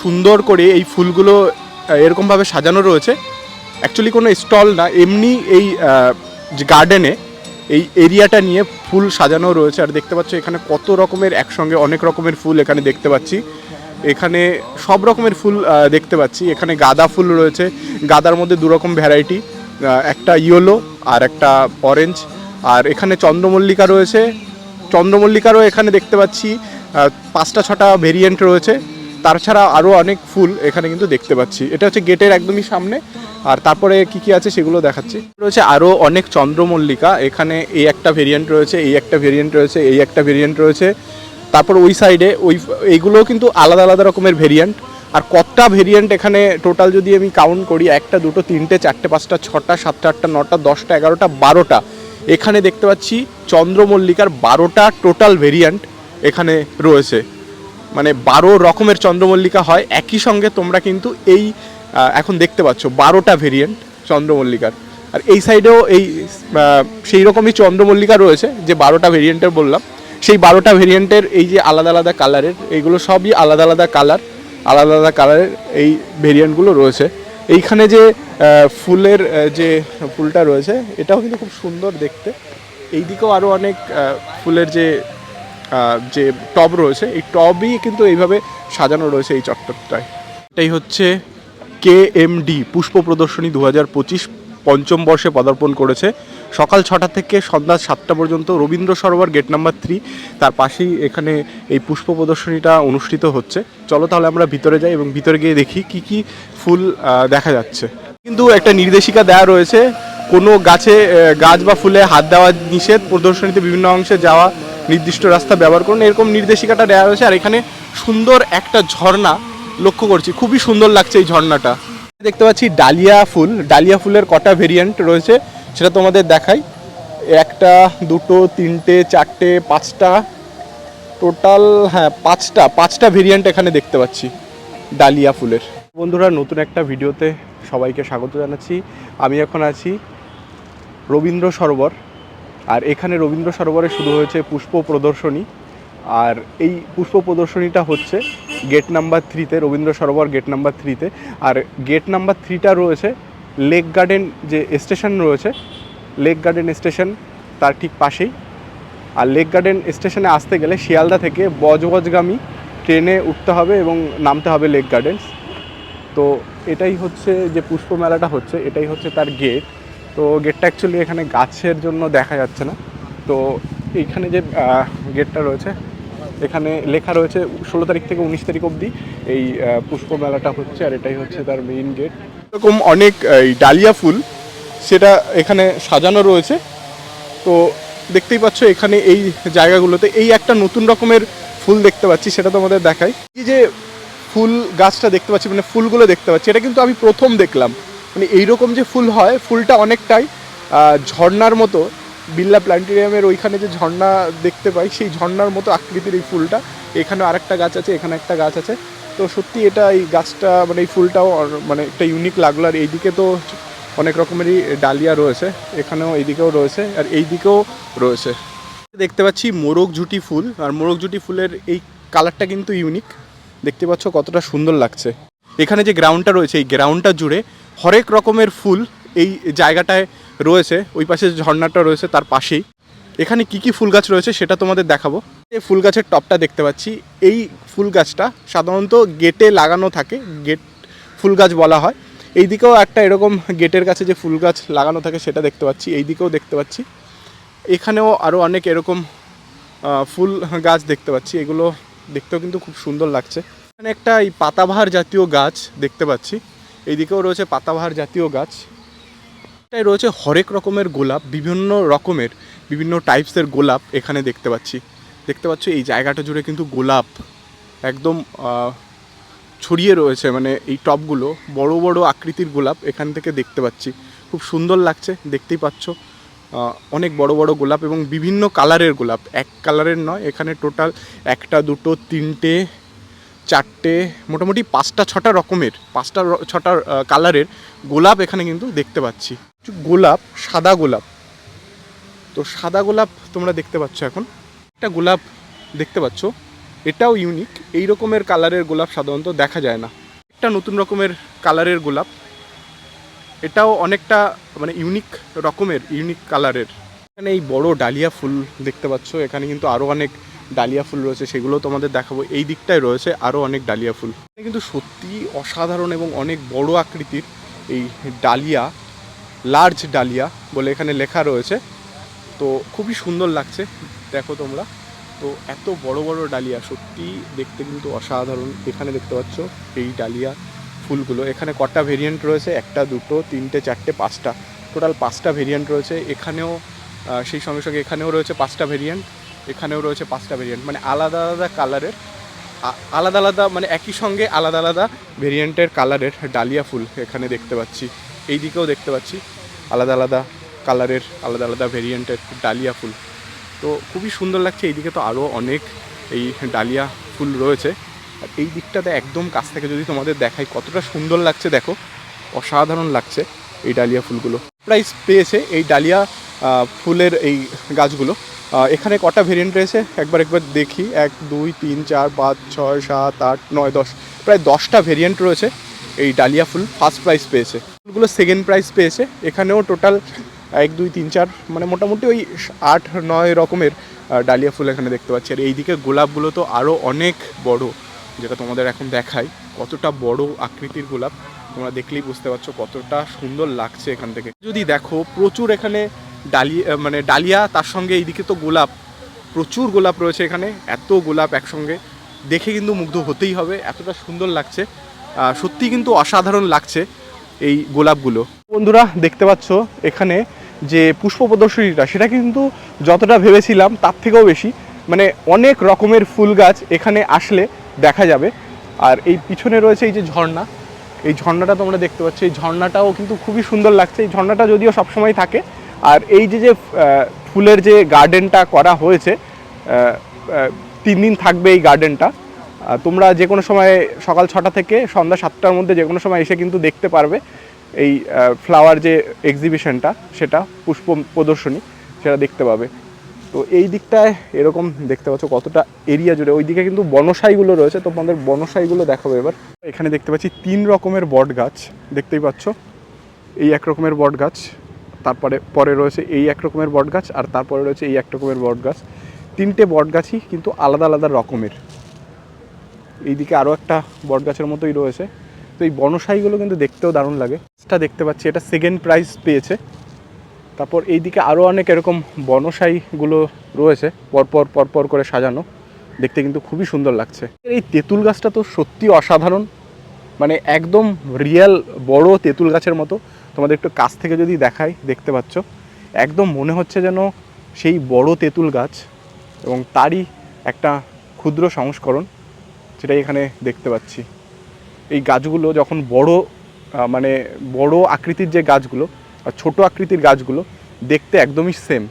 সুন্দর করে এই ফুলগুলো এরকমভাবে সাজানো রয়েছে। অ্যাকচুয়ালি কোনো স্টল না, এমনি এই গার্ডেনে এই এরিয়াটা নিয়ে ফুল সাজানো রয়েছে। আর দেখতে পাচ্ছ এখানে কত রকমের একসঙ্গে অনেক রকমের ফুল এখানে দেখতে পাচ্ছি। এখানে সব রকমের ফুল দেখতে পাচ্ছি। এখানে গাঁদা ফুল রয়েছে। গাঁদার মধ্যে দু রকম ভ্যারাইটি একটা ইয়েলো আর একটা অরেঞ্জ আর এখানে চন্দ্রমল্লিকা রয়েছে। চন্দ্রমল্লিকারও এখানে দেখতে পাচ্ছি পাঁচটা ছটা ভেরিয়েন্ট রয়েছে। তাছাড়া আরও অনেক ফুল এখানে কিন্তু দেখতে পাচ্ছি। এটা হচ্ছে গেটের একদমই সামনে। আর তারপরে কি কি আছে সেগুলো দেখাচ্ছি। রয়েছে আরও অনেক চন্দ্রমল্লিকা। এখানে এই একটা ভেরিয়েন্ট রয়েছে, এই একটা ভেরিয়েন্ট রয়েছে, এই একটা ভেরিয়েন্ট রয়েছে। তারপর ওই সাইডে ওই, এইগুলোও কিন্তু আলাদা আলাদা রকমের ভেরিয়েন্ট আর কতটা ভেরিয়েন্ট এখানে টোটাল যদি আমি কাউন্ট করি, একটা, দুটো, তিনটে, চারটে, পাঁচটা, ছটা, সাতটা, আটটা, নটা, দশটা, এগারোটা, বারোটা, এখানে দেখতে পাচ্ছি চন্দ্রমল্লিকার বারোটা টোটাল ভেরিয়েন্ট এখানে রয়েছে। মানে বারো রকমের চন্দ্রমল্লিকা হয়। একই সঙ্গে তোমরা কিন্তু এই এখন দেখতে পাচ্ছ বারোটা ভেরিয়েন্ট চন্দ্রমল্লিকার। আর এই সাইডেও এই সেই রকমই চন্দ্রমল্লিকা রয়েছে, যে বারোটা ভেরিয়েন্টের বললাম। সেই বারোটা ভেরিয়েন্টের এই যে আলাদা আলাদা কালারের এইগুলো সবই আলাদা আলাদা কালার আলাদা আলাদা কালারের এই ভেরিয়েন্টগুলো রয়েছে। এইখানে যে ফুলের যে ফুলটা রয়েছে, এটাও কিন্তু খুব সুন্দর দেখতে। এই দিকেও আরও অনেক ফুলের যে যে টব রয়েছে, এই টবই কিন্তু এইভাবে সাজানো রয়েছে এই চত্বরটায়। এটাই হচ্ছে কে এম ডি, পুষ্প প্রদর্শনী দু হাজার পঁচিশ পঞ্চম বর্ষে পদার্পণ করেছে। সকাল ছটা থেকে সন্ধ্যা সাতটা পর্যন্ত Rabindra Sarobar, gate number three, তার পাশেই এখানে এই পুষ্প প্রদর্শনীটা অনুষ্ঠিত হচ্ছে। চলো তাহলে আমরা ভিতরে যাই এবং ভিতরে গিয়ে দেখি কি কি ফুল দেখা যাচ্ছে। কিন্তু একটা নির্দেশিকা দেওয়া রয়েছে, কোনো গাছে গাছ বা ফুলে হাত দেওয়া নিষেধ, প্রদর্শনীতে বিভিন্ন অংশে যাওয়া নির্দিষ্ট রাস্তা ব্যবহার করুন। এরকম নির্দেশিকাটা দেওয়া রয়েছে আর এখানে সুন্দর একটা ঝর্ণা লক্ষ্য করছি। খুবই সুন্দর লাগছে এই ঝর্ণাটা। দেখতে পাচ্ছি ডালিয়া ফুল। ডালিয়া ফুলের কটা ভেরিয়েন্ট রয়েছে সেটা তোমাদের দেখাই। একটা, দুটো, তিনটে, চারটে, পাঁচটা টোটাল হ্যাঁ পাঁচটা পাঁচটা ভেরিয়েন্ট এখানে দেখতে পাচ্ছি ডালিয়া ফুলের। বন্ধুরা, নতুন একটা ভিডিওতে সবাইকে স্বাগত জানাচ্ছি। আমি এখন আছি রবীন্দ্র সরোবর। আর এখানে রবীন্দ্র সরোবরে শুরু হয়েছে পুষ্প প্রদর্শনী। আর এই পুষ্প প্রদর্শনীটা হচ্ছে গেট নাম্বার থ্রিতে রবীন্দ্র সরোবর গেট নাম্বার থ্রিতে আর গেট নাম্বার থ্রিটা রয়েছে লেক গার্ডেন যে স্টেশন রয়েছে লেক গার্ডেন স্টেশন তার ঠিক পাশেই। আর লেক গার্ডেন স্টেশনে আসতে গেলে শিয়ালদা থেকে বজবজগামী ট্রেনে উঠতে হবে এবং নামতে হবে লেক গার্ডেন্স তো এটাই হচ্ছে যে পুষ্প মেলাটা হচ্ছে, এটাই হচ্ছে তার গেট তো গেটটা অ্যাকচুয়ালি এখানে গাছের জন্য দেখা যাচ্ছে না। তো এইখানে যে গেটটা রয়েছে, এখানে লেখা রয়েছে ষোলো তারিখ থেকে উনিশ তারিখ অবধি এই পুষ্প মেলাটা হচ্ছে আর এটাই হচ্ছে তার মেইন গেট এরকম অনেক এই ডালিয়া ফুল সেটা এখানে সাজানো রয়েছে। তো দেখতেই পাচ্ছ এখানে এই জায়গাগুলোতে এই একটা নতুন রকমের ফুল দেখতে পাচ্ছি, সেটা তোমাদের দেখাই। এই যে ফুল গাছটা দেখতে পাচ্ছি মানে ফুলগুলো দেখতে পাচ্ছি, এটা কিন্তু আমি প্রথম দেখলাম। মানে এইরকম যে ফুল হয় ফুলটা অনেকটাই আহ, ঝর্ণার মতো বিল্লা প্ল্যান্টেরিয়ামের ওইখানে যে ঝর্ণা দেখতে পাই সেই ঝর্ণার মতো আকৃতির এই ফুলটা। এখানে আরেকটা গাছ আছে এখানে একটা গাছ আছে। তো সত্যি এটা এই গাছটা মানে এই ফুলটাও মানে একটা ইউনিক লাগল। আর এইদিকে তো অনেক রকমেরই ডালিয়া রয়েছে এখানেও এইদিকেও রয়েছে আর এই দিকেও রয়েছে। দেখতে পাচ্ছি মোরগ ঝুটি ফুল আর মোরগ ঝুটি ফুলের এই কালারটা কিন্তু ইউনিক দেখতে পাচ্ছ কতটা সুন্দর লাগছে। এখানে যে গ্রাউন্ডটা রয়েছে এই গ্রাউন্ডটা জুড়ে হরেক রকমের ফুল এই জায়গাটায় রয়েছে, ওই পাশে যে ঝর্ণাটা রয়েছে তার পাশেই। এখানে কি কি ফুল গাছ রয়েছে সেটা তোমাদের দেখাবো। এই ফুল গাছের টপটা দেখতে পাচ্ছি। এই ফুল গাছটা সাধারণত গেটে লাগানো থাকে, গেট ফুল গাছ বলা হয়। এই দিকেও একটা এরকম গেটের কাছে যে ফুল গাছ লাগানো থাকে সেটা দেখতে পাচ্ছি এই দিকেও দেখতে পাচ্ছি। এখানেও আরও অনেক এরকম ফুল গাছ দেখতে পাচ্ছি। এগুলো দেখতেও কিন্তু খুব সুন্দর লাগছে। এখানে একটা এই পাতাবাহার জাতীয় গাছ দেখতে পাচ্ছি। এইদিকেও রয়েছে পাতাবাহার জাতীয় গাছ। এটাই রয়েছে হরেক রকমের গোলাপ, বিভিন্ন রকমের, বিভিন্ন টাইপসের গোলাপ এখানে দেখতে পাচ্ছি। দেখতে পাচ্ছ এই জায়গাটা জুড়ে কিন্তু গোলাপ একদম ছড়িয়ে রয়েছে মানে এই টবগুলো বড় বড় আকৃতির গোলাপ এখান থেকে দেখতে পাচ্ছি। খুব সুন্দর লাগছে, দেখতেই পাচ্ছ। অনেক বড় বড় গোলাপ এবং বিভিন্ন কালারের গোলাপ। এক কালারের নয়, এখানে টোটাল একটা, দুটো, তিনটে চারটে, মোটামুটি পাঁচটা, ছটা রকমের, পাঁচটা ছটা কালারের গোলাপ এখানে কিন্তু দেখতে পাচ্ছি। গোলাপ, সাদা গোলাপ। তো সাদা গোলাপ তোমরা দেখতে পাচ্ছ এখন। একটা গোলাপ দেখতে পাচ্ছ, এটাও ইউনিক এই রকমের কালারের গোলাপ সাধারণত দেখা যায় না। একটা নতুন রকমের কালারের গোলাপ। এটাও অনেকটা মানে ইউনিক রকমের ইউনিক কালারের। এখানে এই বড় ডালিয়া ফুল দেখতে পাচ্ছ। এখানে কিন্তু আরও অনেক ডালিয়া ফুল রয়েছে সেগুলো তোমাদের দেখাবো। এই দিকটায় রয়েছে আরও অনেক ডালিয়া ফুল। কিন্তু সত্যি অসাধারণ এবং অনেক বড় আকৃতির এই ডালিয়া লার্জ ডালিয়া বলে এখানে লেখা রয়েছে। তো খুবই সুন্দর লাগছে, দেখো তোমরা। তো এত বড় বড় ডালিয়া, সত্যি দেখতে কিন্তু অসাধারণ। এখানে দেখতে পাচ্ছ এই ডালিয়া ফুলগুলো। এখানে কটা ভেরিয়েন্ট রয়েছে, একটা, দুটো, তিনটে, চারটে, পাঁচটা। টোটাল পাঁচটা ভেরিয়েন্ট রয়েছে। এখানেও সেই সঙ্গে সঙ্গে এখানেও রয়েছে পাঁচটা ভেরিয়েন্ট এখানেও রয়েছে পাঁচটা ভেরিয়েন্ট মানে আলাদা আলাদা কালারের আলাদা আলাদা মানে একই সঙ্গে আলাদা আলাদা ভেরিয়েন্টের কালারের ডালিয়া ফুল এখানে দেখতে পাচ্ছি। এই দিকেও দেখতে পাচ্ছি আলাদা আলাদা কালারের আলাদা আলাদা ভেরিয়েন্টের ডালিয়া ফুল। তো খুবই সুন্দর লাগছে, এইদিকে তো আরও অনেক এই ডালিয়া ফুল রয়েছে। আর এই দিকটাতে একদম কাছ থেকে যদি তোমাদের দেখাই কতটা সুন্দর লাগছে, দেখো। অসাধারণ লাগছে এই ডালিয়া ফুলগুলো। প্রাইস পেয়েছে এই ডালিয়া ফুলের এই গাছগুলো। এখানে কটা ভেরিয়েন্ট রয়েছে? একবার একবার দেখি। এক, দুই, তিন, চার, পাঁচ, ছয়, সাত, আট, নয়, দশ। প্রায় দশটা ভেরিয়েন্ট রয়েছে এই ডালিয়া ফুল ফার্স্ট প্রাইজ পেয়েছে। ফুলগুলো সেকেন্ড প্রাইজ পেয়েছে। এখানেও টোটাল এক, দুই, তিন, চার মানে মোটামুটি ওই আট, নয় রকমের ডালিয়া ফুল এখানে দেখতে পাচ্ছি। আর এইদিকে গোলাপগুলো তো আরও অনেক বড়, যেটা তোমাদের এখন দেখাই। কতটা বড় আকৃতির গোলাপ, তোমরা দেখলেই বুঝতে পারছ কতটা সুন্দর লাগছে এখান থেকে। যদি দেখো, প্রচুর এখানে ডালিয়া মানে ডালিয়া, তার সঙ্গে এইদিকে তো গোলাপ, প্রচুর গোলাপ রয়েছে এখানে, এত গোলাপ একসঙ্গে। দেখে কিন্তু মুগ্ধ হতেই হবে, এতটা সুন্দর লাগছে। সত্যি কিন্তু অসাধারণ লাগছে এই গোলাপগুলো। বন্ধুরা, দেখতে পাচ্ছ এখানে যে পুষ্প প্রদর্শনীটা সেটা কিন্তু যতটা ভেবেছিলাম তার থেকেও বেশি। মানে অনেক রকমের ফুল গাছ এখানে আসলে দেখা যাবে। আর এই পিছনে রয়েছে এই যে ঝর্ণা, এই ঝর্ণাটা তোমরা দেখতে পাচ্ছ, এই ঝর্ণাটাও কিন্তু খুবই সুন্দর লাগছে। এই ঝর্ণাটা যদিও সবসময় থাকে আর এই যে যে ফুলের যে গার্ডেনটা করা হয়েছে তিন দিন থাকবে এই গার্ডেনটা তোমরা যে কোনো সময় সকাল ছটা থেকে সন্ধ্যা সাতটার মধ্যে যে কোনো সময় এসে কিন্তু দেখতে পারবে এই ফ্লাওয়ার যে এক্সিবিশনটা সেটা পুষ্প প্রদর্শনী, সেটা দেখতে পাবে। তো এই দিকটায় এরকম দেখতে পাচ্ছ কতটা এরিয়া জুড়ে। ওইদিকে কিন্তু বনসাইগুলো রয়েছে, তোমাদের বনসাইগুলো দেখাবো এবার। এখানে দেখতে পাচ্ছি তিন রকমের বট গাছ দেখতেই পাচ্ছ? এই এক রকমের বট গাছ তারপরে, পরে রয়েছে এই এক রকমের বট গাছ আর তারপরে রয়েছে এই এক রকমের বট গাছ। তিনটে বট গাছই কিন্তু আলাদা আলাদা রকমের। এইদিকে আরও একটা বট গাছের মতোই রয়েছে। তো এই বনসাইগুলো কিন্তু দেখতেও দারুণ লাগে। এটা দেখতে পাচ্ছি, এটা সেকেন্ড প্রাইজ পেয়েছে। তারপর এইদিকে আরও অনেক এরকম বনসাইগুলো রয়েছে, পরপর পরপর করে সাজানো। দেখতে কিন্তু খুবই সুন্দর লাগছে। এই তেঁতুল গাছটা তো সত্যি অসাধারণ। মানে একদম রিয়েল বড় তেঁতুল গাছের মতো। তোমাদের একটু কাছ থেকে যদি দেখাই, দেখতে পাচ্ছ। একদম মনে হচ্ছে যেন সেই বড় তেঁতুল গাছ এবং তারই একটা ক্ষুদ্র সংস্করণ, সেটাই এখানে দেখতে পাচ্ছি। এই গাছগুলো যখন বড় মানে বড় আকৃতির যে গাছগুলো আর ছোট আকৃতির গাছগুলো, দেখতে একদমই সেম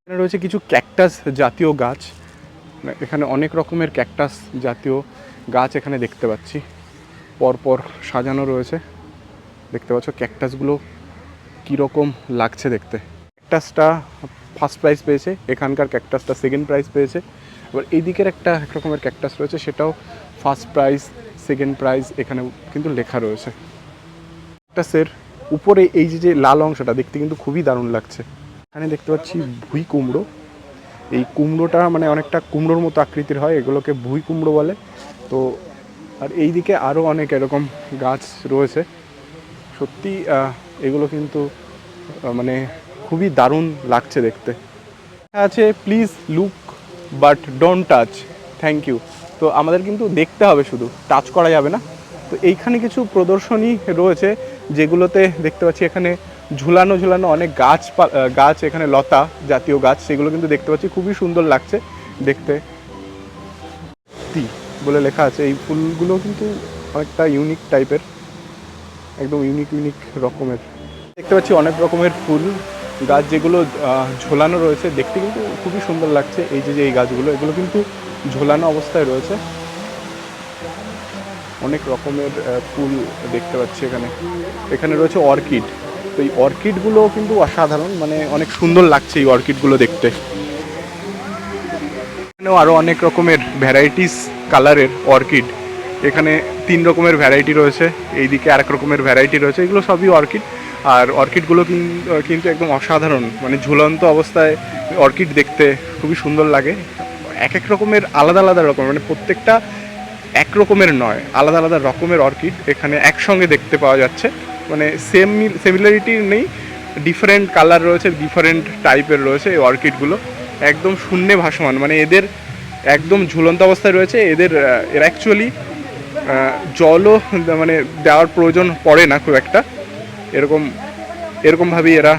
এখানে রয়েছে কিছু ক্যাকটাস জাতীয় গাছ। এখানে অনেক রকমের ক্যাকটাস জাতীয় গাছ এখানে দেখতে পাচ্ছি। পরপর সাজানো রয়েছে। দেখতে পাচ্ছ ক্যাকটাসগুলো কীরকম লাগছে দেখতে। ক্যাকটাসটা ফার্স্ট প্রাইজ পেয়েছে, এখানকার ক্যাকটাসটা সেকেন্ড প্রাইজ পেয়েছে। এবার এই দিকের একটা এক রকমের ক্যাকটাস রয়েছে, সেটাও ফার্স্ট প্রাইজ, সেকেন্ড প্রাইজ এখানে কিন্তু লেখা রয়েছে। ক্যাকটাসের উপরে এই যে যে লাল অংশটা দেখতে কিন্তু খুবই দারুণ লাগছে। এখানে দেখতে পাচ্ছি ভুই কুমড়ো। এই কুমড়োটা মানে অনেকটা কুমড়োর মতো আকৃতির হয়, এগুলোকে ভুই কুমড়ো বলে। তো, আর এই দিকে আরও অনেক এরকম গাছ রয়েছে। সত্যি এগুলো কিন্তু মানে খুবই দারুণ লাগছে দেখতে। আছে please look but don't touch thank you তো আমাদের কিন্তু দেখতে হবে শুধু টাচ করা যাবে না। তো এইখানে কিছু প্রদর্শনী রয়েছে, যেগুলোতে দেখতে পাচ্ছি এখানে ঝুলানো ঝুলানো অনেক গাছ গাছ এখানে লতা জাতীয় গাছ, সেগুলো কিন্তু দেখতে পাচ্ছি। খুবই সুন্দর লাগছে দেখতে। তি বলে লেখা আছে। এই ফুলগুলো কিন্তু অনেকটা ইউনিক টাইপের একদম ইউনিক ইউনিক রকমের। দেখতে পাচ্ছি অনেক রকমের ফুল গাছ যেগুলো ঝোলানো রয়েছে। দেখতে কিন্তু খুবই সুন্দর লাগছে। এই যে যে এই গাছগুলো, এগুলো কিন্তু ঝোলানো অবস্থায় রয়েছে। অনেক রকমের ফুল দেখতে পাচ্ছি এখানে। এখানে রয়েছে অর্কিড। তো এই অর্কিডগুলো কিন্তু অসাধারণ মানে অনেক সুন্দর লাগছে এই অর্কিডগুলো দেখতে। এখানেও আরও অনেক রকমের ভ্যারাইটিস কালারের অর্কিড। এখানে তিন রকমের ভ্যারাইটি রয়েছে, এইদিকে আরেক রকমের ভ্যারাইটি রয়েছে, এগুলো সবই অর্কিড। আর অর্কিডগুলো কিন- কিন্তু একদম অসাধারণ মানে ঝুলন্ত অবস্থায় অর্কিড দেখতে খুবই সুন্দর লাগে। এক এক রকমের আলাদা আলাদা রকম মানে প্রত্যেকটা এক রকমের নয়, আলাদা আলাদা রকমের অর্কিড এখানে একসঙ্গে দেখতে পাওয়া যাচ্ছে। মানে সেম সিমিলারিটি নেই ডিফারেন্ট কালার রয়েছে ডিফারেন্ট টাইপের রয়েছে এই অর্কিডগুলো একদম শূন্যে ভাসমান মানে এদের একদম ঝুলন্ত অবস্থায় রয়েছে, এদের এরা অ্যাকচুয়ালি জলও মানে দেওয়ার প্রয়োজন পড়ে না খুব একটা। এরকম, এরকমভাবেই এরা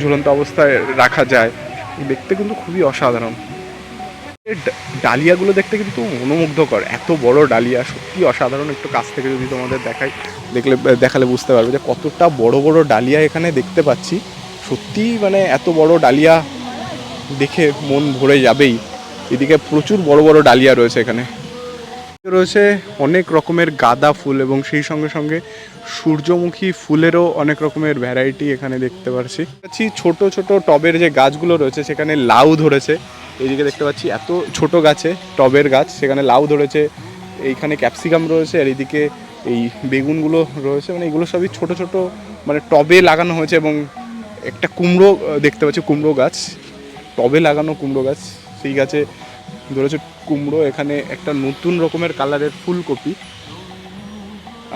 ঝুলন্ত অবস্থায় রাখা যায়। দেখতে কিন্তু খুবই অসাধারণ। ডালিয়াগুলো দেখতে কিন্তু মনোমুগ্ধকর। এত বড় ডালিয়া, সত্যি অসাধারণ একটু কাছ থেকে যদি তোমাদের দেখাই, দেখলে, দেখালে বুঝতে পারবে যে কতটা বড় বড় ডালিয়া এখানে দেখতে পাচ্ছি। সত্যি মানে এত বড় ডালিয়া দেখে মন ভরে যাবেই। এদিকে প্রচুর বড় বড় ডালিয়া রয়েছে এখানে। রয়েছে অনেক রকমের গাঁদা ফুল এবং সেই সঙ্গে সঙ্গে সূর্যমুখী ফুলেরও অনেক রকমের ভ্যারাইটি এখানে দেখতে পাচ্ছি পাচ্ছি ছোট ছোট টবের যে গাছগুলো রয়েছে, সেখানে লাউ ধরেছে। এইদিকে দেখতে পাচ্ছি এত ছোট গাছে, টবের গাছ, সেখানে লাউ ধরেছে, এইখানে ক্যাপসিকাম রয়েছে, আর এইদিকে এই বেগুনগুলো রয়েছে মানে এগুলো সবই ছোট ছোট মানে টবে লাগানো হয়েছে এবং একটা কুমড়ো দেখতে পাচ্ছি কুমড়ো গাছ, টবে লাগানো কুমড়ো গাছ, সেই গাছে ধরেছে কুমড়ো, এখানে একটা নতুন রকমের কালারের ফুলকপি,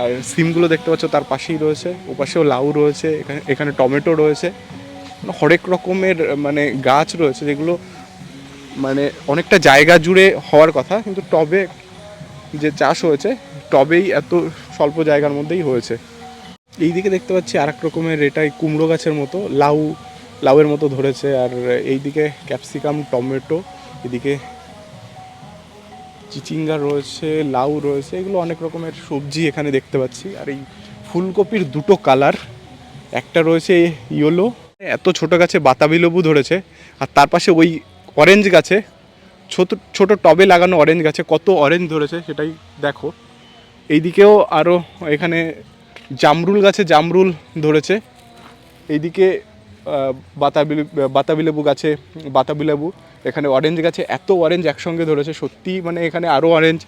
আর সিমগুলো দেখতে পাচ্ছ তার পাশেই রয়েছে, ওপাশেও লাউ রয়েছে, এখানে এখানে টমেটো রয়েছে মানে হরেক রকমের মানে গাছ রয়েছে যেগুলো মানে অনেকটা জায়গা জুড়ে হওয়ার কথা, কিন্তু টবে যে চাষ হয়েছে, টবেই এত স্বল্প জায়গার মধ্যেই হয়েছে। এই দিকে দেখতে পাচ্ছি আর এক রকমের এটাই কুমড়ো গাছের মতো, লাউ, লাউয়ের মতো ধরেছে, আর এইদিকে ক্যাপসিকাম, টমেটো, এদিকে চিচিঙ্গা রয়েছে, লাউ রয়েছে, এগুলো অনেক রকমের সবজি এখানে দেখতে পাচ্ছি। আর এই ফুলকপির দুটো কালার, একটা রয়েছে ইয়েলো, এত ছোট গাছে বাতাবি লেবু ধরেছে, আর তার পাশে ওই অরেঞ্জ গাছে, ছোট ছোট টবে লাগানো অরেঞ্জ গাছে কত অরেঞ্জ ধরেছে সেটাই দেখো। এইদিকেও আরও এখানে জামরুল গাছে জামরুল ধরেছে। এইদিকে বাতাবি বাতাবি লেবু গাছে বাতাবি লেবু। এখানে অরেঞ্জ গাছে এত অরেঞ্জ একসঙ্গে ধরেছে, সত্যি মানে এখানে আরও অরেঞ্জ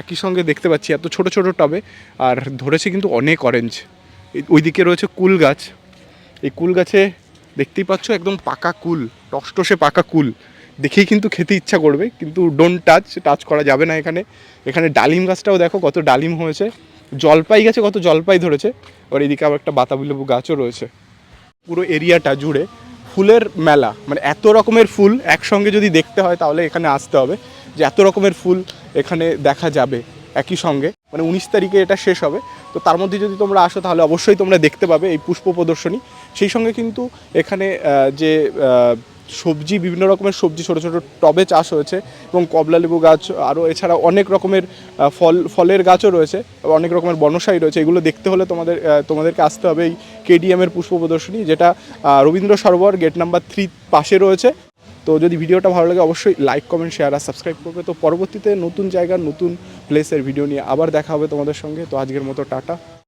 একই সঙ্গে দেখতে পাচ্ছি, এত ছোট ছোট টবে। আর ধরেছে কিন্তু অনেক অরেঞ্জ ওইদিকে রয়েছে কুল গাছ। এই কুল গাছে দেখতেই পাচ্ছ একদম পাকা কুল, টসটসে পাকা কুল। দেখেই কিন্তু খেতে ইচ্ছা করবে, কিন্তু ডোন্ট টাচ টাচ করা যাবে না এখানে। এখানে ডালিম গাছটাও দেখো কত ডালিম হয়েছে। জলপাই গাছে, কত জলপাই ধরেছে। আর এদিকে আবার একটা বাতাবি লেবু গাছও রয়েছে। পুরো এরিয়াটা জুড়ে ফুলের মেলা মানে এত রকমের ফুল একসঙ্গে যদি দেখতে হয় তাহলে এখানে আসতে হবে যে এত রকমের ফুল এখানে দেখা যাবে একই সঙ্গে। মানে উনিশ তারিখে এটা শেষ হবে। তো তার মধ্যে যদি তোমরা আসো তাহলে অবশ্যই তোমরা দেখতে পাবে এই পুষ্প প্রদর্শনী। সেই সঙ্গে কিন্তু এখানে যে সবজি, বিভিন্ন রকমের সবজি, ছোটো ছোটো টবে চাষ হয়েছে এবং কমলা লেবু গাছ, আরও এছাড়া অনেক রকমের ফল, ফলের গাছও রয়েছে অনেক রকমের বনসাই রয়েছে। এগুলো দেখতে হলে তোমাদের তোমাদেরকে আসতে হবে এই কেডিএমের পুষ্প প্রদর্শনী, যেটা Rabindra Sarobar gate number three পাশে রয়েছে। তো যদি ভিডিওটা ভালো লাগে, অবশ্যই লাইক, কমেন্ট, শেয়ার আর সাবস্ক্রাইব করবে। তো পরবর্তীতে নতুন জায়গার নতুন প্লেসের ভিডিও নিয়ে আবার দেখা হবে তোমাদের সঙ্গে। তো আজকের মতো টাটা।